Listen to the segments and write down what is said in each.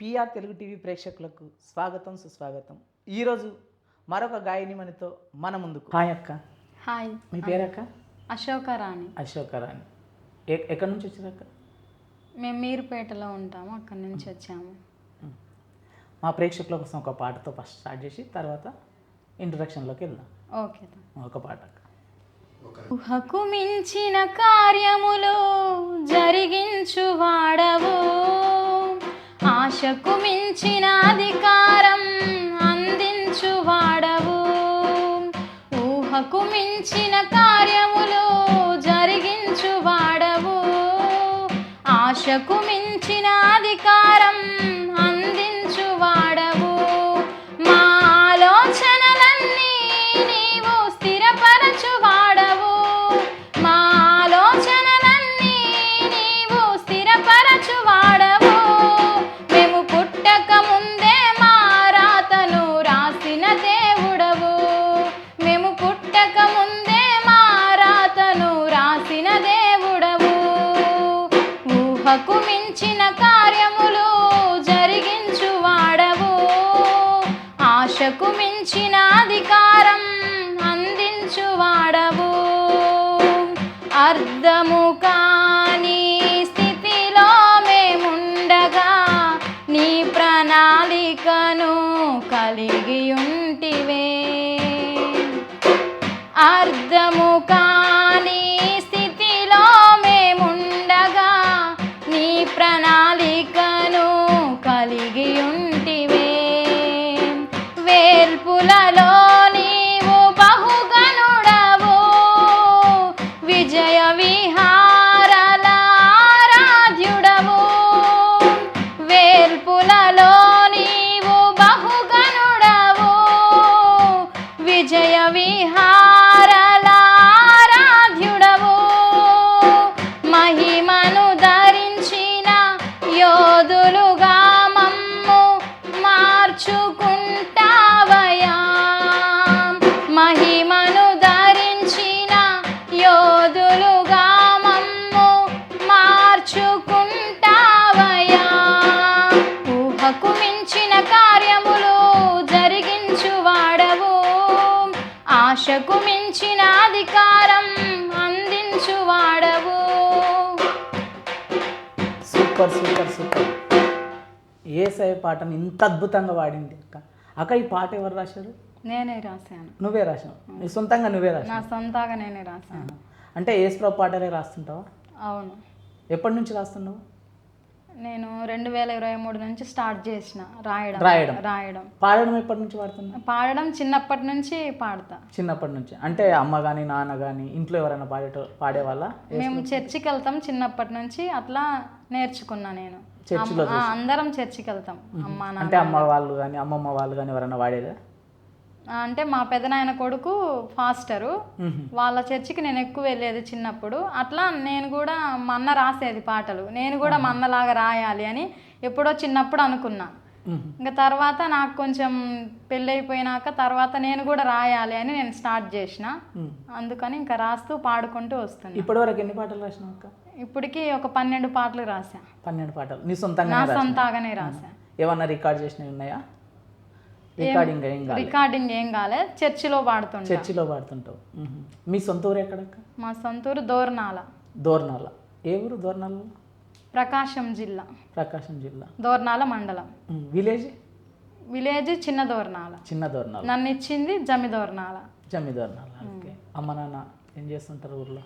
PR Telugu TV ప్రేక్షకులకు స్వాగతం సుస్వాగతం. ఈరోజు మరొక గాయని మనతో మన ముందుకు. హాయ్ అక్క. హాయ్. మీ పేరక్క? అశోక రాణి. అశోకరాణి ఎ- ఎక్కడి నుంచి వచ్చారు అక్క మేము మీరుపేటలో ఉంటాము అక్కడి నుంచి వచ్చాము. మా ప్రేక్షకుల కోసం ఒక పాటతో ఫస్ట్ స్టార్ట్ చేసి తర్వాత ఇంట్రడక్షన్లోకి వెళ్దాం. ఓకే ఒక పాట అక్క. ఊహకు మించిన కార్యములు జరిగించు వాడవు. ఆశకు మించిన అధికారం అందించు వాడవు. ఊహకు మించిన కార్యములు జరిగించు వాడవు. ఆశకు మించి ఊహకు మించిన కార్యములు జరిగించు వాడవు. ఆశకు మించిన అధికారం అందించు వాడవు. Super super super. ఏ సై పాటను ఇంత అద్భుతంగా పాడింది అక్క. అక్క ఈ పాట ఎవరు రాశారు? నేనే రాశాను. నువ్వే రాసావు నీ సొంతంగా నువ్వే రాసావు నా సొంతగా నేనే రాశాను. అంటే ఏసుప్రభు పాటలే రాస్తుంటావా? అవును. ఎప్పటి నుంచి రాస్తున్నావు? నేను రెండు వేల ఇరవై మూడు నుంచి స్టార్ట్ చేసిన రాయడం. రాయడం. రాయడం. పాడడం ఎప్పటి నుంచి పాడుతున్నావు పాడడం చిన్నప్పటి నుంచి పాడతా. చిన్నప్పటి నుంచి. అంటే అమ్మ కానీ నాన్న కానీ ఇంట్లో ఎవరైనా పాడేటో పాడేవాళ్ళ? మేము చర్చికి వెళ్తాం చిన్నప్పటి నుంచి అట్లా నేర్చుకున్నా నేను. చర్చిలో అందరం చర్చికి వెళ్తాం అమ్మ అంటే అమ్మ వాళ్ళు కానీ అమ్మమ్మ వాళ్ళు కానీ ఎవరైనా పాడేదా? ఆ, అంటే మా పెదనాయన కొడుకు ఫాస్టరు. వాళ్ళ చర్చికి నేను ఎక్కువ వెళ్ళేది చిన్నప్పుడు. అట్లా నేను కూడా మా అన్న రాసేది పాటలు. నేను కూడా మా అన్నలాగా రాయాలి అని ఎప్పుడో చిన్నప్పుడు అనుకున్నా. ఇంకా తర్వాత నాకు కొంచెం పెళ్ళైపోయినాక తర్వాత నేను కూడా రాయాలి అని నేను స్టార్ట్ చేసిన. అందుకని ఇంకా రాస్తూ పాడుకుంటూ వస్తున్నా. ఇప్పటి వరకు ఎన్ని పాటలు అక్క? ఇప్పటికి ఒక పన్నెండు పాటలు రాసా పన్నెండు పాటలు. నీ సొంతంగా నా సొంతగానే రాసా ఏమన్నా రికార్డ్ చేసినవి ఉన్నాయా? రికార్డింగ్ ఏం రికార్డింగ్ ఏం కాలే. చర్చిలో పాడుతుంటా. చర్చిలో పాడుతుంటావు. మీ సొంత ఊరు ఎక్కడక్క మా సొంతూరు దోర్నాల. దోర్నాల. ఏ ఊరు దోర్నాల ప్రకాశం జిల్లా. ప్రకాశం జిల్లా. దోర్నాల మండలం. విలేజ్? విలేజ్ చిన్న దోర్నాల. చిన్న దోర్నాల. నన్ను ఇచ్చింది జమి దోర్నాల. జమ్మి దోర్నాల. ఓకే. అమ్మ నాన్న ఏం చేస్తుంటారు ఊర్లో?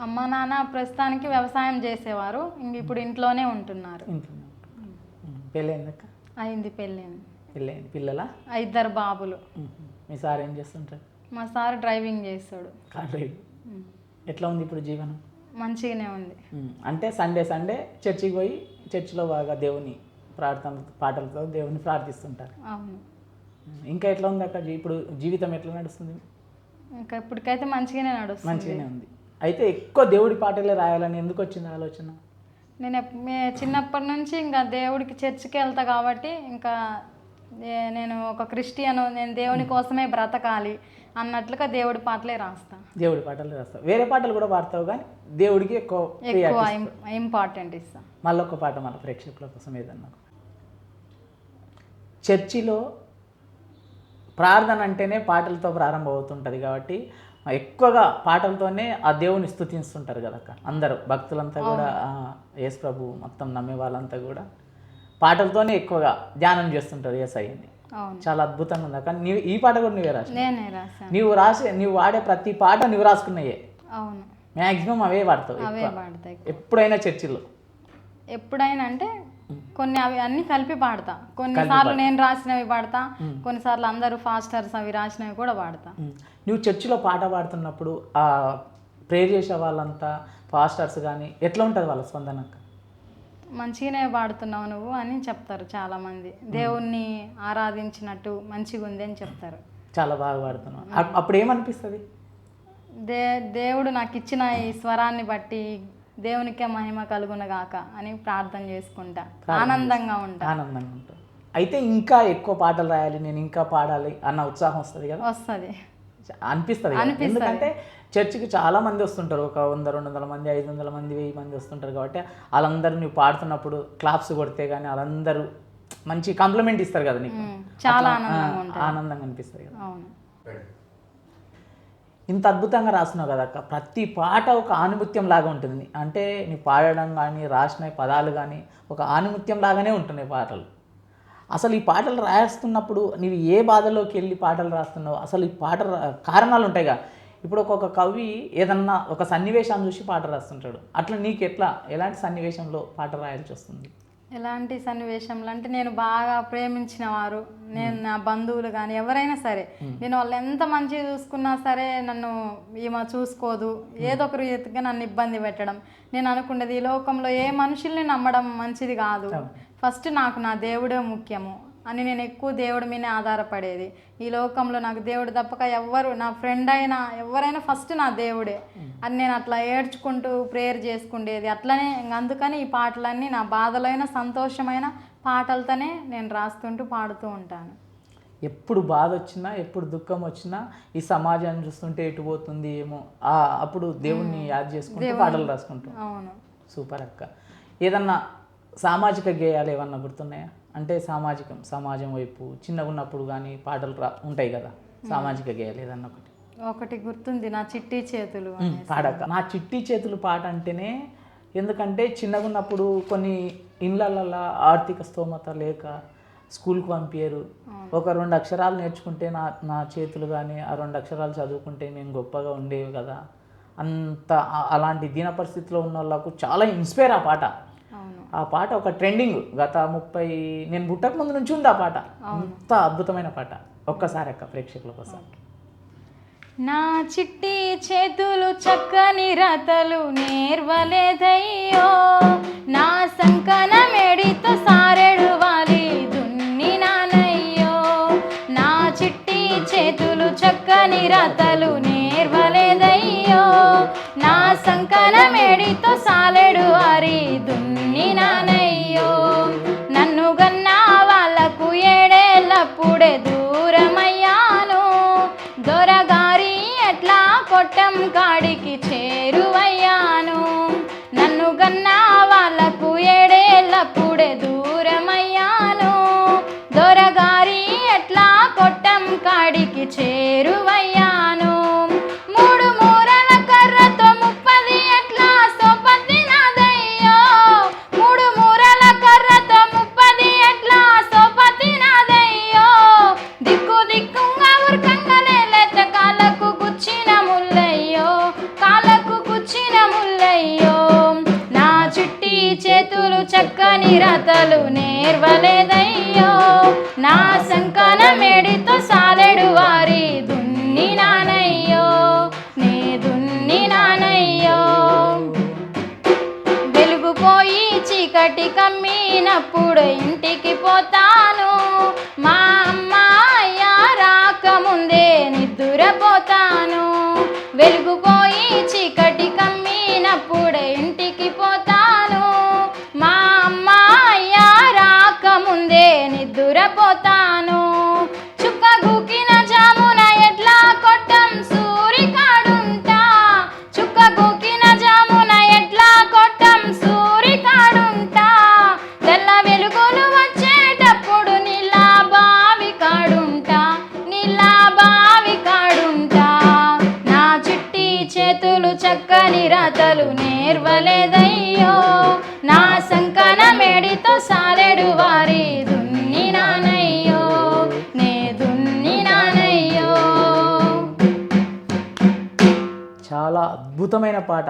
అమ్మ నాన్న ప్రస్తుతానికి వ్యవసాయం చేసేవారు. ఇంక ఇప్పుడు ఇంట్లోనే ఉంటున్నారు. పెళ్ళైందక్క అయింది పెళ్ళింది. పెళ్ళైంది పిల్లల? ఇద్దరు బాబులు. మీ సార్ ఏం చేస్తుంటారు? మా సార్ డ్రైవింగ్ చేస్తాడు. కార్ ఎట్లా ఉంది ఇప్పుడు జీవనం? మంచిగానే ఉంది. అంటే సండే సండే చర్చికి పోయి చర్చిలో బాగా దేవుని ప్రార్థన పాటలతో దేవుని ప్రార్థిస్తుంటారు. అవును. ఇంకా ఎట్లా ఉంది అక్క జీ- ఇప్పుడు జీవితం ఎట్లా నడుస్తుంది? ఇంకా ఇప్పటికైతే మంచిగానే నడుస్తుంది. మంచిగానే ఉంది. అయితే ఎక్కువ దేవుడి పాటలే రాయాలని ఎందుకు వచ్చింది ఆలోచన? నేను ఎప్- మే- చిన్నప్పటి నుంచి ఇంకా దేవుడికి చర్చికి వెళ్తా కాబట్టి ఇంకా నేను ఒక క్రిస్టియన్ నేను దేవుని కోసమే బ్రతకాలి అన్నట్లుగా దేవుడి పాటలే రాస్తా. దేవుడి పాటలు రాస్తావు వేరే పాటలు కూడా పాడతావు కానీ దేవుడికి ఎక్కువ ఎక్కువ ఇంపార్టెంట్ ఇస్తా. మళ్ళీ ఒక పాట మన ప్రేక్షకుల కోసం ఏదన్నా. చర్చిలో ప్రార్థన అంటేనే పాటలతో ప్రారంభం అవుతుంటుంది కాబట్టి ఎక్కువగా పాటలతోనే ఆ దేవుని స్తుతిస్తుంటారు కదా అందరూ. భక్తులంతా కూడా యేసు ప్రభు మొత్తం నమ్మే వాళ్ళంతా కూడా. పాటలతోనే ఎక్కువగా ధ్యానం చేస్తుంటారు యేసయ్యని అవును. చాలా అద్భుతంగా ఉంది. అక్క నీవు ఈ పాట కూడా నువ్వే రాసి నేనే రాశాను. నీవు రాసే నీవు వాడే ప్రతి పాట నువ్వు రాసుకున్నాయే. అవును. మ్యాక్సిమం అవే వాడతావు అవే. పాడతాయి ఎప్పుడైనా చర్చిలో ఎప్పుడైనా అంటే కొన్ని అవి అన్ని కలిపి పాడతా. కొన్నిసార్లు నేను రాసినవి పాడతా. కొన్నిసార్లు అందరూ ఫాస్టర్స్ అవి రాసినవి కూడా పాడతా. నువ్వు చర్చిలో పాట పాడుతున్నప్పుడు ఆ ప్రేర్ చేసే వాళ్ళంతా పాస్టర్స్ కానీ ఎట్లా ఉంటుంది వాళ్ళ స్పందన మంచిగానే పాడుతున్నావు నువ్వు అని చెప్తారు చాలా మంది దేవుణ్ణి ఆరాధించినట్టు మంచిగా ఉంది అని చెప్తారు. చాలా బాగా పాడుతున్నావు అప్- అప్పుడు ఏమనిపిస్తుంది? దే దేవుడు నాకు ఇచ్చిన ఈ స్వరాన్ని బట్టి దేవునికే మహిమ కలుగునగాక అని ప్రార్థన చేసుకుంటా. ఆనందంగా ఉంటా. ఆనందంగా ఉంటుంది అయితే ఇంకా ఎక్కువ పాటలు రాయాలి నేను ఇంకా పాడాలి అన్న ఉత్సాహం వస్తుంది కదా? వస్తుంది. అనిపిస్తుంది. ఎందుకంటే చర్చికి చాలా మంది వస్తుంటారు. ఒక వంద రెండు వందల మంది ఐదు వందల మంది వెయ్యి మంది వస్తుంటారు కాబట్టి వాళ్ళందరూ నువ్వు పాడుతున్నప్పుడు క్లాప్స్ కొడితే కానీ వాళ్ళందరూ మంచి కాంప్లిమెంట్ ఇస్తారు కదా నీకు. చాలా ఆనందంగా అనిపిస్తుంది కదా. ఇంత అద్భుతంగా రాస్తున్నావు కదా అక్క. ప్రతి పాట ఒక ఆనుమత్యం లాగా ఉంటుంది. అంటే నీ పాడడం కానీ రాసిన పదాలు కానీ ఒక ఆనుమత్యం లాగానే ఉంటున్నాయి పాటలు. అసలు ఈ పాటలు రాస్తున్నప్పుడు నీవు ఏ బాధలోకి వెళ్ళి పాటలు రాస్తున్నావు? అసలు ఈ పాట కారణాలు ఉంటాయిగా. ఇప్పుడు ఒక్కొక్క కవి ఏదన్నా ఒక సన్నివేశాన్ని చూసి పాట రాస్తుంటాడు. అట్లా నీకు ఎట్లా? ఎలాంటి సన్నివేశంలో పాట రాయాల్సి వస్తుంది? ఎలాంటి సన్నివేశంలో? అంటే నేను బాగా ప్రేమించిన వారు నేను నా బంధువులు కానీ ఎవరైనా సరే నేను వాళ్ళు ఎంత మంచిగా చూసుకున్నా సరే నన్ను ఈమె చూసుకోదు. ఏదో ఒక రీతిగా నన్ను ఇబ్బంది పెట్టడం. నేను అనుకున్నది ఈ లోకంలో ఏ మనుషుల్ని నమ్మడం మంచిది కాదు. ఫస్ట్ నాకు నా దేవుడే ముఖ్యము అని నేను ఎక్కువ దేవుడి మీదే ఆధారపడేది. ఈ లోకంలో నాకు దేవుడు తప్పక ఎవ్వరు నా ఫ్రెండ్ అయినా ఎవరైనా ఫస్ట్ నా దేవుడే అని నేను అట్లా ఏడ్చుకుంటూ ప్రేయర్ చేసుకుండేది. అట్లనే అందుకని ఈ పాటలన్నీ నా బాధలైన సంతోషమైన పాటలతోనే నేను రాస్తుంటూ పాడుతూ ఉంటాను. ఎప్పుడు బాధ వచ్చినా ఎప్పుడు దుఃఖం వచ్చినా ఈ సమాజాన్ని చూస్తుంటే ఎటు పోతుంది ఏమో అప్పుడు దేవుణ్ణి యాద్ చేసుకుంటూ పాటలు రాసుకుంటాం. అవును. సూపర్ అక్క. ఏదన్నా సామాజిక గేయాలు ఏమన్నా గుర్తున్నాయా? అంటే సామాజికం సమాజం వైపు చిన్నగా ఉన్నప్పుడు కానీ పాటలు రా ఉంటాయి కదా సామాజిక గేయాలు ఏదన్నా ఒకటి. ఒకటి గుర్తుంది నా చిట్టి చేతులు పాడక. నా చిట్టి చేతులు పాట అంటేనే ఎందుకంటే చిన్నగా ఉన్నప్పుడు కొన్ని ఇళ్ళల్లో ఆర్థిక స్తోమత లేక స్కూల్కి పంపించారు ఒక రెండు అక్షరాలు నేర్చుకుంటే నా నా చేతులు కానీ ఆ రెండు అక్షరాలు చదువుకుంటే నేను గొప్పగా ఉండేవి కదా. అంత అలాంటి దీన పరిస్థితిలో ఉన్న వాళ్ళకు చాలా ఇన్స్పైర్ ఆ పాట. ఆ పాట ఒక ట్రెండింగ్ గత ముప్పై నేను పుట్టక ముందు నుంచి ఉంది ఆ పాట. అంత అద్భుతమైన పాట. ఒక్కసారి అక్క ప్రేక్షకుల కోసం. నా చిట్టి చేతులు చక్కని రతలు నేర్వలేదయ్యో. నా సంకన మెడితో సారెడు వాలి దున్ని నానయ్యో. నా చిట్టి చేతులు చక్కని రతలు నేర్వలేదయ్యో నా సంకన మేడితో సాలెడు వారి దున్ని నానయ్యో నన్ను గన్నా వాళ్ళకు ఏడేళ్ళప్పుడే దూరమయ్యాను. దొరగారి ఎట్లా కొట్టం కాడికి చే చాలా అద్భుతమైన పాట.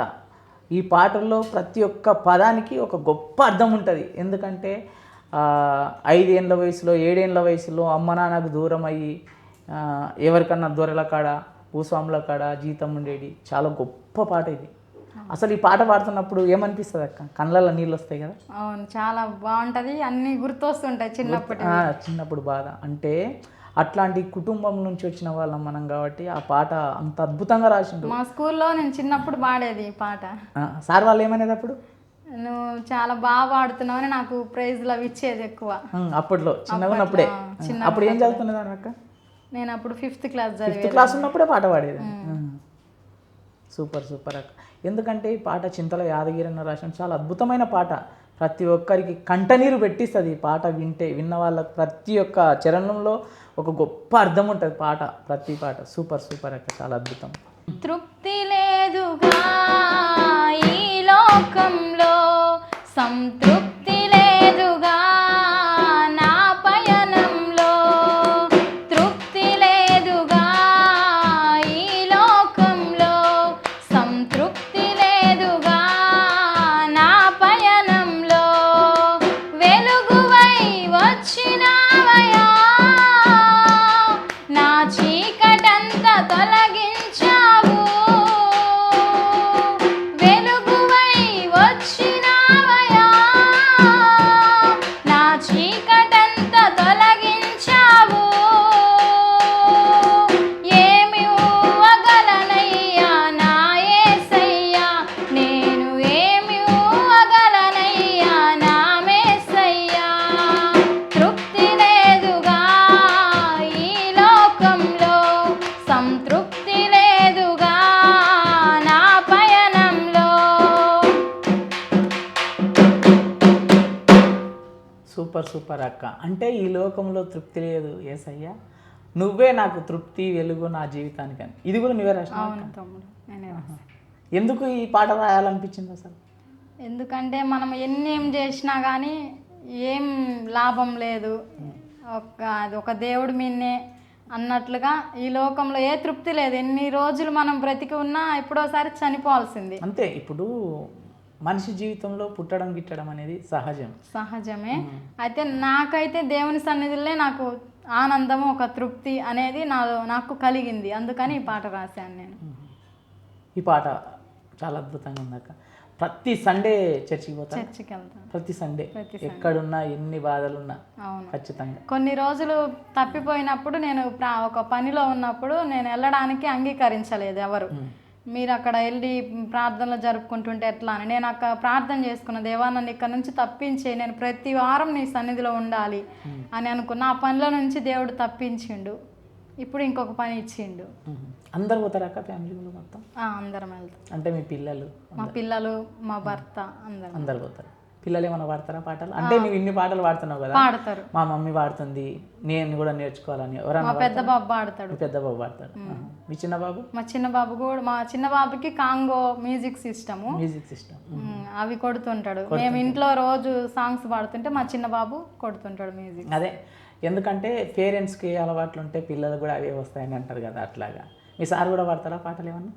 ఈ పాటల్లో ప్రతి ఒక్క పదానికి ఒక గొప్ప అర్థం ఉంటుంది. ఎందుకంటే ఐదేళ్ళ వయసులో ఏడేళ్ళ వయసులో అమ్మ నాన్నకు దూరం అయ్యి ఎవరికన్నా దొరల కాడ భూస్వాముల కాడ జీతం ఉండేది. చాలా గొప్ప పాట ఇది. అసలు ఈ పాట పాడుతున్నప్పుడు ఏమనిపిస్తుంది అక్క? కళ్ళల్లో నీళ్ళు వస్తాయి కదా? అవును చాలా బాగుంటది. అన్ని గుర్తొస్తుంటాయి చిన్నప్పటి ఆ, చిన్నప్పుడు బాధ అంటే అట్లాంటి కుటుంబం నుంచి వచ్చిన వాళ్ళం మనం కాబట్టి ఆ పాట అంత అద్భుతంగా రాసిండు. మా స్కూల్లో నేను చిన్నప్పుడు పాడేది ఈ పాట. సార్ వాళ్ళు ఏమనేది అప్పుడు? నువ్వు చాలా బాగా పాడుతున్నావని నాకు ప్రైజ్లు అవి ఇచ్చేది ఎక్కువ. అప్పట్లో. చిన్నగా ఉన్నప్పుడే. అప్పుడు ఏం చదువుతున్నది అక్క? నేను అప్పుడు ఫిఫ్త్ క్లాస్ ఫిఫ్త్ క్లాస్ ఉన్నప్పుడే పాట పాడేది. సూపర్ సూపర్ అక్క. ఎందుకంటే ఈ పాట చింతల యాదగిరి అన్న రాసిన చాలా అద్భుతమైన పాట. ప్రతి ఒక్కరికి కంటనీరు పెట్టిస్తుంది ఈ పాట వింటే విన్న వాళ్ళకి ప్రతి ఒక్క చరణంలో ఒక గొప్ప అర్థం ఉంటుంది పాట ప్రతి పాట. సూపర్ సూపర్ అక్క చాలా అద్భుతం. తృప్తి లేదుగా ఈ లోకంలో సంతృప్తి అక్క అంటే ఈ లోకంలో తృప్తి లేదు. ఏసయ్యా నువ్వే నాకు తృప్తి వెలుగు నా జీవితానికి అని. ఇది కూడా నువ్వే రాసిన. ఎందుకు ఈ పాట రాయాలనిపించింది అసలు? ఎందుకంటే మనం ఎన్ని ఏం చేసినా కానీ ఏం లాభం లేదు. ఒక అది ఒక దేవుడి మీదనే అన్నట్లుగా ఈ లోకంలో ఏ తృప్తి లేదు. ఎన్ని రోజులు మనం బ్రతికి ఉన్నా ఎప్పుడోసారి చనిపోవాల్సింది. అంతే ఇప్పుడు మనిషి జీవితంలో పుట్టడం గిట్టడం అనేది సహజం. సహజమే. అయితే నాకైతే దేవుని సన్నిధిలో నాకు ఆనందము ఒక తృప్తి అనేది నా నాకు కలిగింది. అందుకని ఈ పాట రాశాను నేను. ఈ పాట చాలా అద్భుతంగా ఉంది అక్క ప్రతి సండే చర్చికి పోతా చర్చికి వెళ్తాను. ప్రతి సండే. ఎక్కడున్నా ఎన్ని బాధలున్నా అవును. ఖచ్చితంగా. కొన్ని రోజులు తప్పిపోయినప్పుడు నేను ఒక పనిలో ఉన్నప్పుడు నేను వెళ్ళడానికి అంగీకరించలేదు ఎవరు. మీరు అక్కడ వెళ్ళి ప్రార్థనలు జరుపుకుంటుంటే ఎట్లా అని. నేను అక్కడ ప్రార్థన చేసుకున్న దేవా నన్ను ఇక్కడ నుంచి తప్పించే నేను ప్రతి వారం నీ సన్నిధిలో ఉండాలి అని అనుకున్న. ఆ పనిలో నుంచి దేవుడు తప్పించిండు. ఇప్పుడు ఇంకొక పని ఇచ్చిండు. అందరు పోతారు ఫ్యామిలీలో మొత్తం? అందరం వెళ్తాం. అంటే మీ పిల్లలు మా పిల్లలు మా భర్త అందరం. అందరు పోతారు. పిల్లలు ఏమైనా పాడతారా పాటలు? అంటే నువ్వు ఇన్ని పాటలు పాడుతున్నావు కదా. పాడతారు. మా మమ్మీ పాడుతుంది నేను కూడా నేర్చుకోవాలని. ఎవరన్నా మా పెద్ద బాబు పాడతాడు. పెద్ద బాబు పాడతాడు. మీ చిన్న బాబు? మా చిన్న బాబు కూడా మా చిన్న బాబుకి కాంగో మ్యూజిక్ సిస్టము. Music system. అవి కొడుతుంటాడు. మేము ఇంట్లో రోజు సాంగ్స్ పాడుతుంటే మా చిన్న బాబు కొడుతుంటాడు మ్యూజిక్. అదే. ఎందుకంటే పేరెంట్స్కి అలవాట్లు ఉంటే పిల్లలు కూడా అవే వస్తాయని అంటారు కదా అట్లాగా. మీ సార్ కూడా పాడతారా పాటలు ఏమన్నా?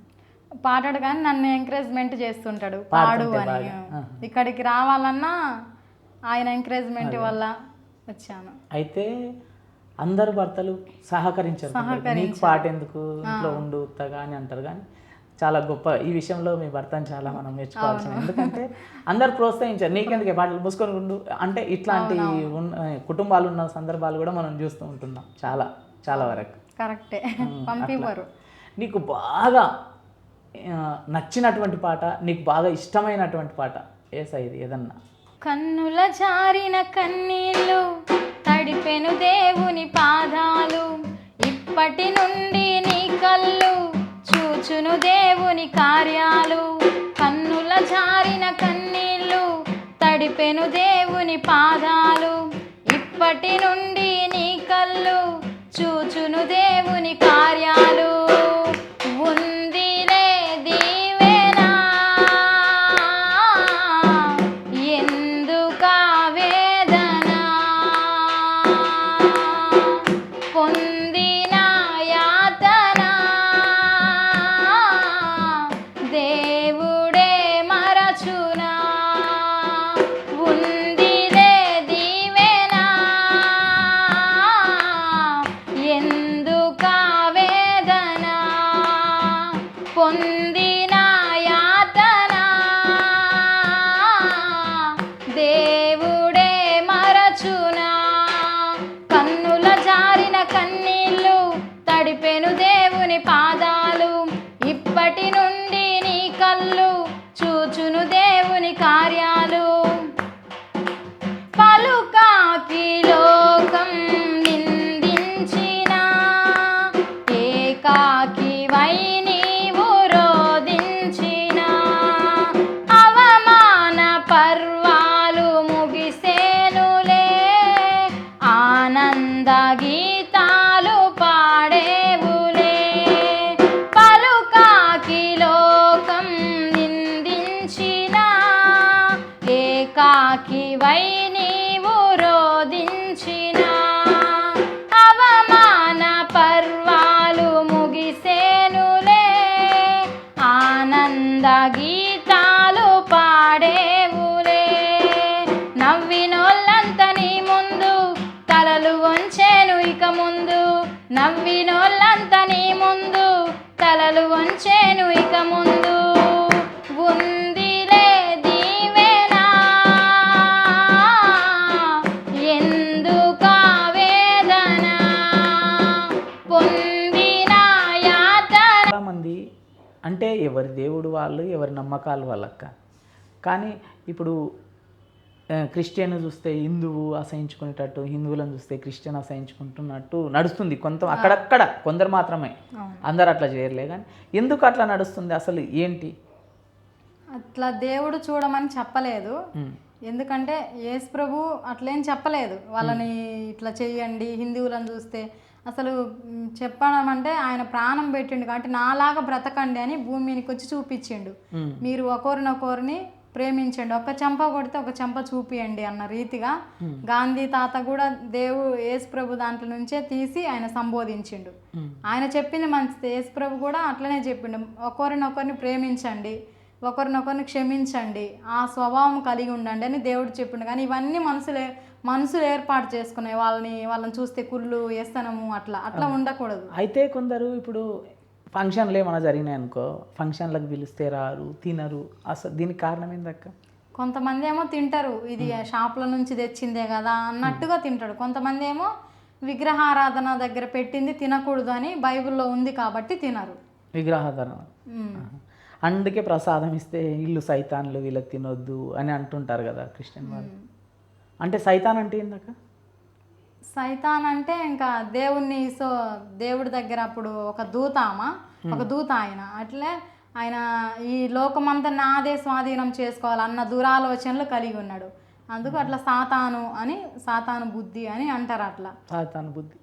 పాడాడు కానీ నన్ను ఎంకరేజ్మెంట్ చేస్తుంటాడు. పాడు అని. ఇక్కడికి రావాలన్నా ఆయన ఎంకరేజ్మెంట్ వల్ల వచ్చాను. అయితే అందరు భర్తలు సహకరించారు. నీకు పాట ఎందుకు? ఇంట్లో ఉండు ఉత్తగా అని అంటారు. కానీ చాలా గొప్ప ఈ విషయంలో మీ భర్తను చాలా మనం నేర్చుకోవాల్సింది ఎందుకంటే అందరు ప్రోత్సహించారు. నీకెందుకే పాటలు? మూసుకొని ఉండు. అంటే ఇట్లాంటి కుటుంబాలు ఉన్న సందర్భాలు కూడా మనం చూస్తూ ఉంటున్నాం. చాలా చాలా వరకు. కరెక్టే. నీకు బాగా నచ్చినటువంటి పాట నీకు బాగా ఇష్టమైనటువంటి పాట ఏసా ఇది ఏదన్నా? కన్నుల జారిన కన్నీళ్ళు తడిపెను దేవుని పాదాలు ఇప్పటి నుండి నీ కళ్ళు చూచును దేవుని కార్యాలు. కన్నుల జారిన కన్నీళ్ళు తడిపెను దేవుని పాదాలు ఇప్పటి నుండి నీ కళ్ళు చూచును దేవుని కార్యాలు பொந்து వాళ్ళు ఎవరి నమ్మకాలు వాళ్ళక్క. కానీ ఇప్పుడు క్రిస్టియన్ చూస్తే హిందువు అసహించుకునేటట్టు హిందువులను చూస్తే క్రిస్టియన్ అసహించుకుంటున్నట్టు నడుస్తుంది. కొంత అక్కడక్కడ కొందరు మాత్రమే. అందరు అట్లా చేయలే కానీ ఎందుకు అట్లా నడుస్తుంది అసలు? ఏంటి? అట్లా దేవుడు చూడమని చెప్పలేదు. ఎందుకంటే యేసు ప్రభు అట్లేం చెప్పలేదు. వాళ్ళని ఇట్లా చెయ్యండి హిందువులను చూస్తే అసలు చెప్పడం అంటే ఆయన ప్రాణం పెట్టిండు కాబట్టి నాలాగా బ్రతకండి అని భూమి మీదకి వచ్చి చూపించిండు. మీరు ఒకరినొకరిని ప్రేమించండి. ఒక చెంప కొడితే ఒక చెంప చూపియండి అన్న రీతిగా గాంధీ తాత కూడా దేవు యేసు ప్రభు దాంట్లో నుంచే తీసి ఆయన సంబోధించిండు. ఆయన చెప్పింది మంచిది. యేసు ప్రభు కూడా అట్లనే చెప్పిండు. ఒకరినొకరిని ప్రేమించండి. ఒకరినొకరిని క్షమించండి. ఆ స్వభావం కలిగి ఉండండి అని దేవుడు చెప్పిండు. కానీ ఇవన్నీ మనసులే మనసులు ఏర్పాటు చేసుకున్నాయి వాళ్ళని వాళ్ళని చూస్తే కుళ్ళు వేస్తనము అట్లా అట్లా ఉండకూడదు. అయితే కొందరు ఇప్పుడు ఫంక్షన్లు ఏమైనా జరిగినాయి అనుకో ఫంక్షన్లకు పిలిస్తే రారు తినరు. అసలు దీనికి కారణం ఏందక్క కొంతమంది ఏమో తింటారు. ఇది షాపుల నుంచి తెచ్చిందే కదా అన్నట్టుగా తింటాడు. కొంతమంది ఏమో విగ్రహారాధన దగ్గర పెట్టింది తినకూడదు అని బైబిల్లో ఉంది కాబట్టి తినరు. విగ్రహాధరణ ఉమ్. అందుకే ప్రసాదం ఇస్తే ఇల్లు సైతాన్లు వీళ్ళకి తినొద్దు అని అంటుంటారు కదా క్రిస్టియన్ వాళ్ళు. అంటే సైతాన్ అంటే ఏందక్క? సైతాన్ అంటే ఇంకా దేవుణ్ణి సో దేవుడి దగ్గర అప్పుడు ఒక దూత ఆమ ఒక దూత ఆయన. అట్లే ఆయన ఈ లోకమంతా నాదే స్వాధీనం చేసుకోవాలి అన్న దురాలోచనలు కలిగి ఉన్నాడు. అందుకు అట్లా సాతాను అని సాతాను బుద్ధి అని అంటారు అట్లా. సాతాన్ బుద్ధి.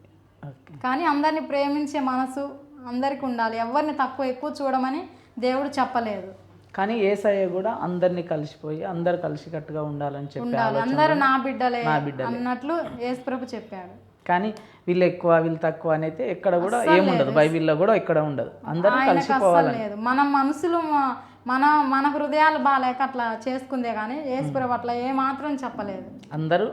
కానీ అందరిని ప్రేమించే మనసు అందరికి ఉండాలి ఎవరిని తక్కువ ఎక్కువ చూడమని దేవుడు చెప్పలేదు. కానీ ఏసయ్య కూడా అందరినీ కలిసిపోయి అందరు కలిసికట్టుగా ఉండాలని చెప్పి ఉండాలి. అందరూ నా బిడ్డలే నా బిడ్డలే. అన్నట్లు యేసుప్రభు చెప్పాడు. కానీ వీళ్ళు ఎక్కువ వీళ్ళు తక్కువ అని అయితే ఎక్కడ కూడా ఏముండదు. బైబిల్లో కూడా ఇక్కడ ఉండదు. అందరూ లేదు. మన మనసులు మన మన హృదయాలు బాగాలేక అట్లా చేసుకుందే కానీ యేసుప్రభు అట్లా ఏ మాత్రం చెప్పలేదు. అందరూ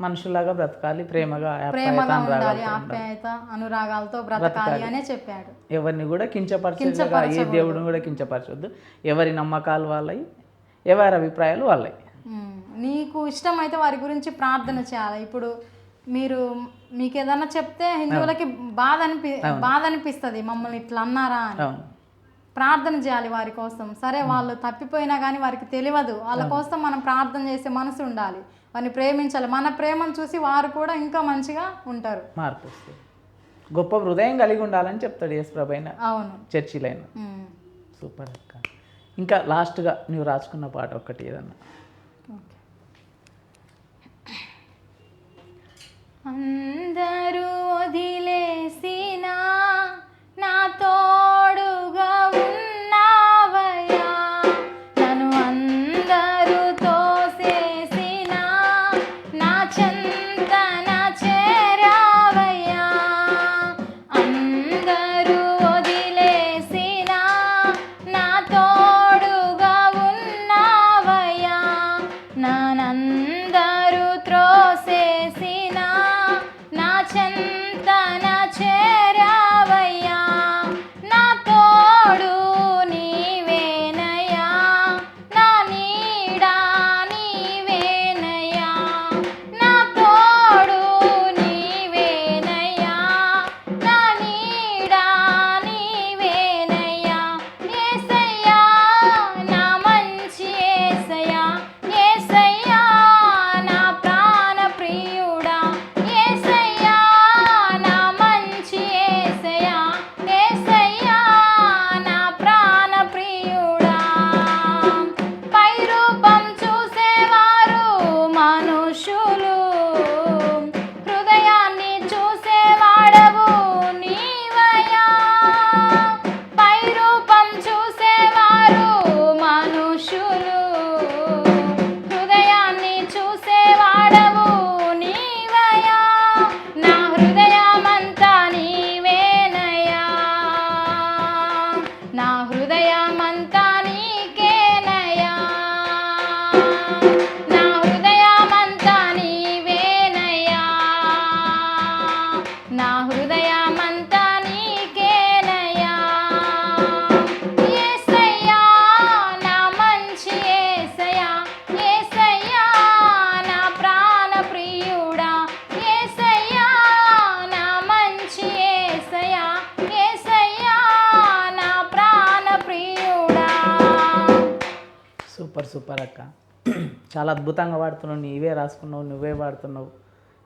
మనుషులాగా బ్రతకాలి ప్రేమగా ప్రేమగా ఆప్యాయత ఉండాలి అనురాగాలతో ఆప్యాయత అనురాగాలతో బ్రతకాలి అనే చెప్పాడు. ఎవరిని కూడా కించపరచగా ఏ దేవుడిని కూడా కించపరచొద్దు. ఎవరి నమ్మకాలు వాళ్ళవి ఎవరి అభిప్రాయాలు వాళ్ళవి నీకు ఇష్టమైతే వారి గురించి ప్రార్థన చేయాలి. ఇప్పుడు మీరు మీకు ఏదన్నా చెప్తే హిందువులకి బాధ అనిపి బాధ అనిపిస్తుంది మమ్మల్ని ఇట్లా అన్నారా అని. ప్రార్థన చేయాలి వారి కోసం. సరే వాళ్ళు తప్పిపోయినా కానీ వారికి తెలియదు. వాళ్ళ కోసం మనం ప్రార్థన చేసే మనసు ఉండాలి. వారిని ప్రేమించాలి. మన ప్రేమను చూసి వారు కూడా ఇంకా మంచిగా ఉంటారు. మార్పు గొప్ప హృదయం కలిగి ఉండాలని చెప్తాడు యేసు ప్రభైన అవును. చర్చిలైన. సూపర్ అక్క. ఇంకా లాస్ట్గా నువ్వు రాసుకున్న పాట ఒక్కటి ఏదన్నా? చాలా అద్భుతంగా పాడుతున్నావు నీవే రాసుకున్నావు నువ్వే పాడుతున్నావు.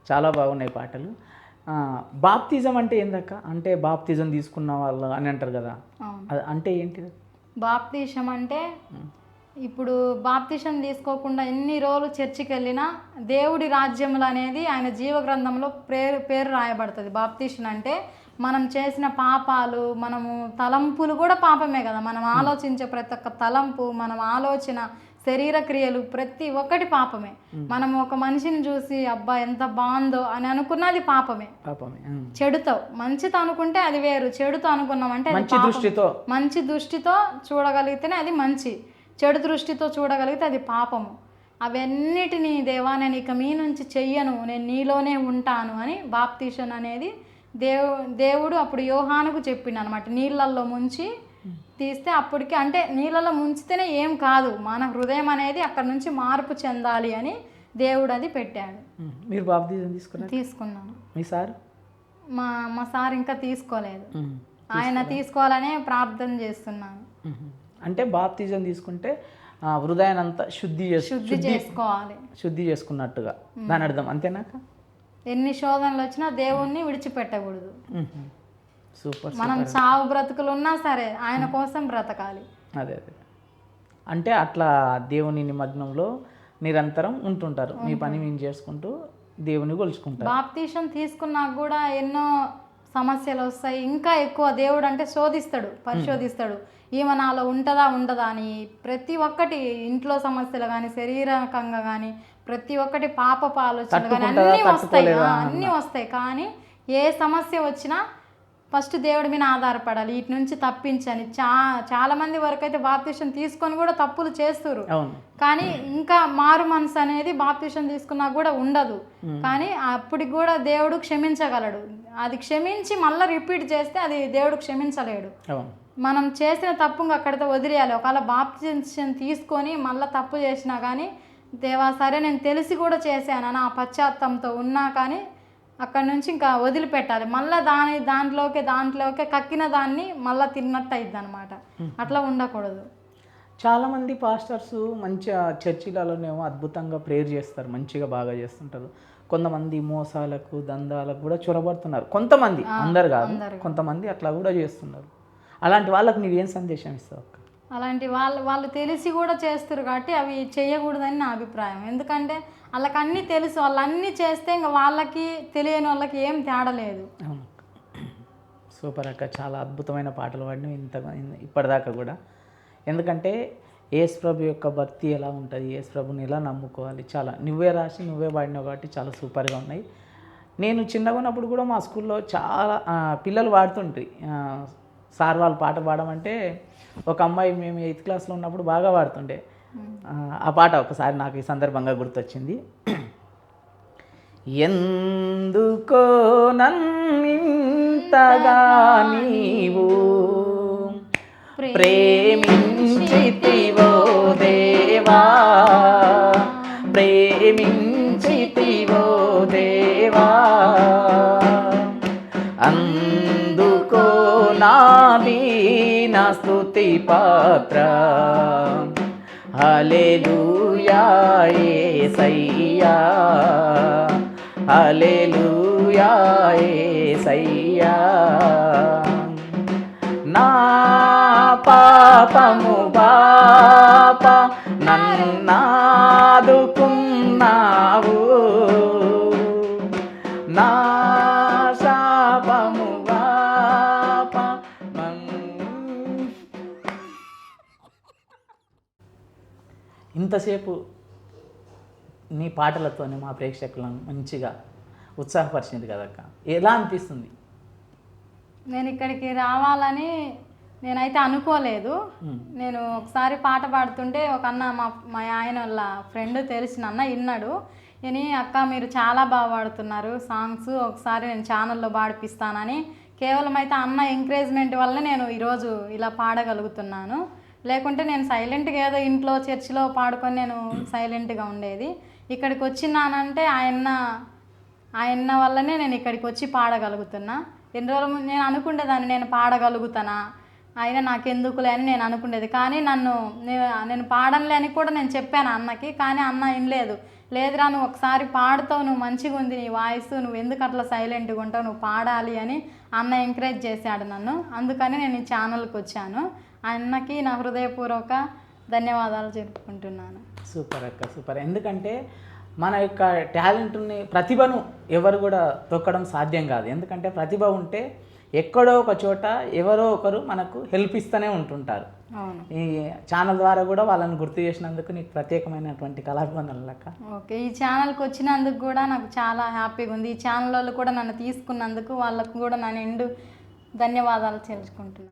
చాలా బాగున్నాయి పాటలు. బాప్తిజం అంటే ఏందక్క? అంటే బాప్తిజం తీసుకున్న వాళ్ళు అని అంటారు కదా. అంటే ఏంటిది? బాప్తీషం అంటే ఇప్పుడు బాప్తీషం తీసుకోకుండా ఎన్ని రోజులు చర్చికి వెళ్ళినా దేవుడి రాజ్యములు అనేది ఆయన జీవ గ్రంథంలో పేరు పేరు రాయబడుతుంది. బాప్తీషన్ అంటే మనం చేసిన పాపాలు మనము తలంపులు కూడా పాపమే కదా. మనం ఆలోచించే ప్రతి ఒక్క తలంపు మనం ఆలోచన శరీర క్రియలు ప్రతి ఒక్కటి పాపమే. మనం ఒక మనిషిని చూసి అబ్బా ఎంత బాగుందో అని అనుకున్నది పాపమే. పాపమే. చెడుతో మంచితో అనుకుంటే అది వేరు. చెడుతో అనుకున్నామంటే మంచి. దృష్టితో. మంచి దృష్టితో చూడగలిగితేనే అది మంచి. చెడు దృష్టితో చూడగలిగితే అది పాపము. అవన్నిటినీ దేవా నేను ఇక మీ నుంచి చెయ్యను. నేను నీలోనే ఉంటాను అని బాప్తీషన్ అనేది దేవు దేవుడు అప్పుడు యోహానుకు చెప్పిండు అనమాట నీళ్ళల్లో ముంచి తీస్తే అప్పటికి అంటే నీళ్ళలో ముంచితేనే ఏం కాదు. మన హృదయం అనేది అక్కడ నుంచి మార్పు చెందాలి అని దేవుడు అది పెట్టాడు. మీరు బాప్తిజం తీసుకున్నారు? తీసుకున్నాను. మీ సార్? మా మా సార్ ఇంకా తీసుకోలేదు. ఆయన తీసుకోవాలనే ప్రార్థన చేస్తున్నాను. అంటే బాప్తిజం తీసుకుంటే హృదయాన్ని అంతా శుద్ధి శుద్ధి చేసుకోవాలి. శుద్ధి చేసుకున్నట్టుగా. దాని అర్థం అంతేనాక? ఎన్ని శోధనలు వచ్చినా దేవుణ్ణి విడిచిపెట్టకూడదు. సూపర్ మనం చావు బ్రతుకులు ఉన్నా సరే ఆయన కోసం బ్రతకాలి. అదే అదే. అంటే అట్లా దేవుని నిమగ్నంలో నిరంతరం ఉంటుంటారు. మీ పని మేము చేసుకుంటూ దేవుని కొలుచుకుంటారు. బాప్తీషం తీసుకున్నాక కూడా ఎన్నో సమస్యలు వస్తాయి. ఇంకా ఎక్కువ దేవుడు అంటే శోధిస్తాడు పరిశోధిస్తాడు. ఈమె నాలో ఉంటుందా ఉండదా అని ప్రతి ఒక్కటి ఇంట్లో సమస్యలు కానీ శరీరకంగా కానీ ప్రతి ఒక్కటి ఆలోచనలు కానీ అన్నీ వస్తాయి. అన్నీ. వస్తాయి. కానీ ఏ సమస్య వచ్చినా ఫస్ట్ దేవుడి మీద ఆధారపడాలి వీటి నుంచి తప్పించని చా చాలా మంది వరకు అయితే బాప్తీషం తీసుకొని కూడా తప్పులు చేస్తారు కానీ ఇంకా మారు మనసు అనేది బాప్తిషన్ తీసుకున్నా కూడా ఉండదు. కానీ అప్పటికి కూడా దేవుడు క్షమించగలడు. అది క్షమించి మళ్ళీ రిపీట్ చేస్తే అది దేవుడు క్షమించలేడు. మనం చేసిన తప్పు అక్కడితో వదిలేయాలి. ఒకవేళ బాప్తిషన్ తీసుకొని మళ్ళీ తప్పు చేసినా కానీ దేవా సరే నేను తెలిసి కూడా చేశాను? అని ఆ పశ్చాత్తంతో ఉన్నా కానీ అక్కడి నుంచి ఇంకా వదిలిపెట్టాలి. మళ్ళీ దాని దాంట్లోకి దాంట్లోకి కక్కిన దాన్ని మళ్ళీ తిన్నట్టు అయింది అనమాట అట్లా ఉండకూడదు. చాలామంది పాస్టర్స్ మంచిగా చర్చిలలోనేమో అద్భుతంగా ప్రేయర్ చేస్తారు మంచిగా బాగా చేస్తుంటారు. కొంతమంది మోసాలకు దందాలకు కూడా చొరబడుతున్నారు. కొంతమంది అందరు కాదు. కొంతమంది అట్లా కూడా చేస్తున్నారు. అలాంటి వాళ్ళకి నువ్వేం సందేశం ఇస్తావు అలాంటి వాళ్ళు వాళ్ళు తెలిసి కూడా చేస్తారు కాబట్టి అవి చేయకూడదని నా అభిప్రాయం. ఎందుకంటే వాళ్ళకి అన్నీ తెలుసు వాళ్ళు అన్నీ చేస్తే ఇంకా వాళ్ళకి తెలియని వాళ్ళకి ఏం తేడా లేదు. అవును. సూపర్ అక్క చాలా అద్భుతమైన పాటలు పాడిన ఇంత ఇప్పటిదాకా కూడా. ఎందుకంటే యేసు ప్రభు యొక్క భక్తి ఎలా ఉంటుంది యేసు ప్రభుని ఎలా నమ్ముకోవాలి చాలా నువ్వే రాసి నువ్వే పాడినావు కాబట్టి చాలా సూపర్గా ఉన్నాయి. నేను చిన్నగా ఉన్నప్పుడు కూడా మా స్కూల్లో చాలా పిల్లలు పాడుతుంటాయి సార్ వాళ్ళు పాట పాడమంటే ఒక అమ్మాయి మేము ఎయిత్ క్లాస్లో ఉన్నప్పుడు బాగా పాడుతుండే. ఆ, పాట ఒకసారి నాకు ఈ సందర్భంగా గుర్తొచ్చింది. ఎందుకో నన్నింతగా నీవు ప్రేమించితివో దేవా ప్రేమించితివో దేవా. అందుకో నా స్తుతి పాత్ర హల్లెలూయా యేసయ్యా హల్లెలూయా యేసయ్యా నా పాపము పాప నన్నాదుకున్నావు. ఇంతసేపు నీ పాటలతోనే మా ప్రేక్షకులను మంచిగా ఉత్సాహపరిచింది కదక్క? ఎలా అనిపిస్తుంది? నేను ఇక్కడికి రావాలని నేనైతే అనుకోలేదు. నేను ఒకసారి పాట పాడుతుంటే ఒక అన్న మా మా ఆయన వాళ్ళ ఫ్రెండ్ తెలిసిన అన్న విన్నాడు. విని అక్క మీరు చాలా బాగా పాడుతున్నారు. సాంగ్స్ ఒకసారి నేను ఛానల్లో పాడిపిస్తానని. కేవలం అయితే అన్న ఎంకరేజ్మెంట్ వల్ల నేను ఈరోజు ఇలా పాడగలుగుతున్నాను. లేకుంటే నేను సైలెంట్గా ఏదో ఇంట్లో చర్చిలో పాడుకొని నేను సైలెంట్గా ఉండేది. ఇక్కడికి వచ్చినానంటే ఆయన ఆయన వల్లనే నేను ఇక్కడికి వచ్చి పాడగలుగుతున్నా. ఎన్ని రోజులు ముందు నేను అనుకునేదాన్ని నేను పాడగలుగుతానా? అయినా నాకెందుకులే అని నేను అనుకునేది కానీ నన్ను నేను నేను పాడనులే అని కూడా నేను చెప్పాను అన్నకి. కానీ అన్న వినలేదు లేదురా నువ్వు ఒకసారి పాడుతావు నువ్వు మంచిగా ఉంది నీ వాయిస్ నువ్వు ఎందుకు అట్లా సైలెంట్గా ఉంటావు నువ్వు పాడాలి అని అన్న ఎంకరేజ్ చేశాడు నన్ను. అందుకని నేను ఈ ఛానల్కి వచ్చాను. అన్నకి నా హృదయపూర్వక ధన్యవాదాలు చెప్పుకుంటున్నాను. సూపర్ అక్క సూపర్. ఎందుకంటే మన యొక్క టాలెంట్ని ప్రతిభను ఎవరు కూడా తొక్కడం సాధ్యం కాదు. ఎందుకంటే ప్రతిభ ఉంటే ఎక్కడో ఒక చోట ఎవరో ఒకరు మనకు హెల్ప్ ఇస్తూనే ఉంటుంటారు. అవును. ఈ ఛానల్ ద్వారా కూడా వాళ్ళని గుర్తు చేసినందుకు నీకు ప్రత్యేకమైనటువంటి కళాభివందనలు లెక్క ఓకే ఈ ఛానల్కి వచ్చినందుకు కూడా నాకు చాలా హ్యాపీగా ఉంది. ఈ ఛానల్ వాళ్ళు కూడా నన్ను తీసుకున్నందుకు వాళ్ళకు కూడా నా నిండు ధన్యవాదాలు తెలుసుకుంటున్నాను.